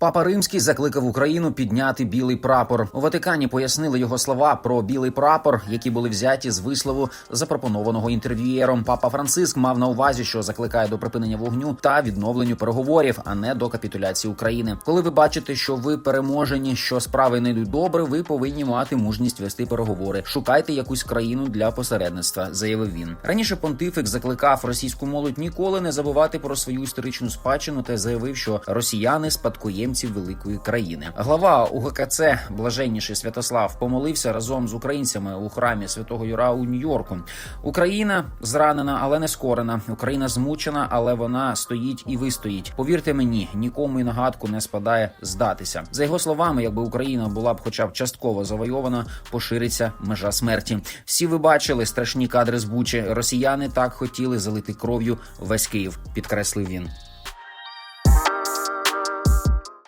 Папа Римський закликав Україну підняти білий прапор. У Ватикані пояснили його слова про білий прапор, які були взяті з вислову, запропонованого інтерв'юєром. Папа Франциск мав на увазі, що закликає до припинення вогню та відновленню переговорів, а не до капітуляції України. Коли ви бачите, що ви переможені, що справи не йдуть добре, ви повинні мати мужність вести переговори. Шукайте якусь країну для посередництва, заявив він. Раніше понтифик закликав російську молодь ніколи не забувати про свою історичну спадщину та заявив, що росіяни спадкоємці великої країни. Глава УГКЦ блаженніший Святослав помолився разом з українцями у храмі святого Юра у Нью-Йорку. Україна зранена, але не скорена. Україна змучена, але вона стоїть і вистоїть. Повірте мені, нікому й нагадку не спадає здатися. За його словами, якби Україна була б, хоча б частково завойована, пошириться межа смерті. Всі ви бачили страшні кадри з Бучі. Росіяни так хотіли залити кров'ю весь Київ, підкреслив він.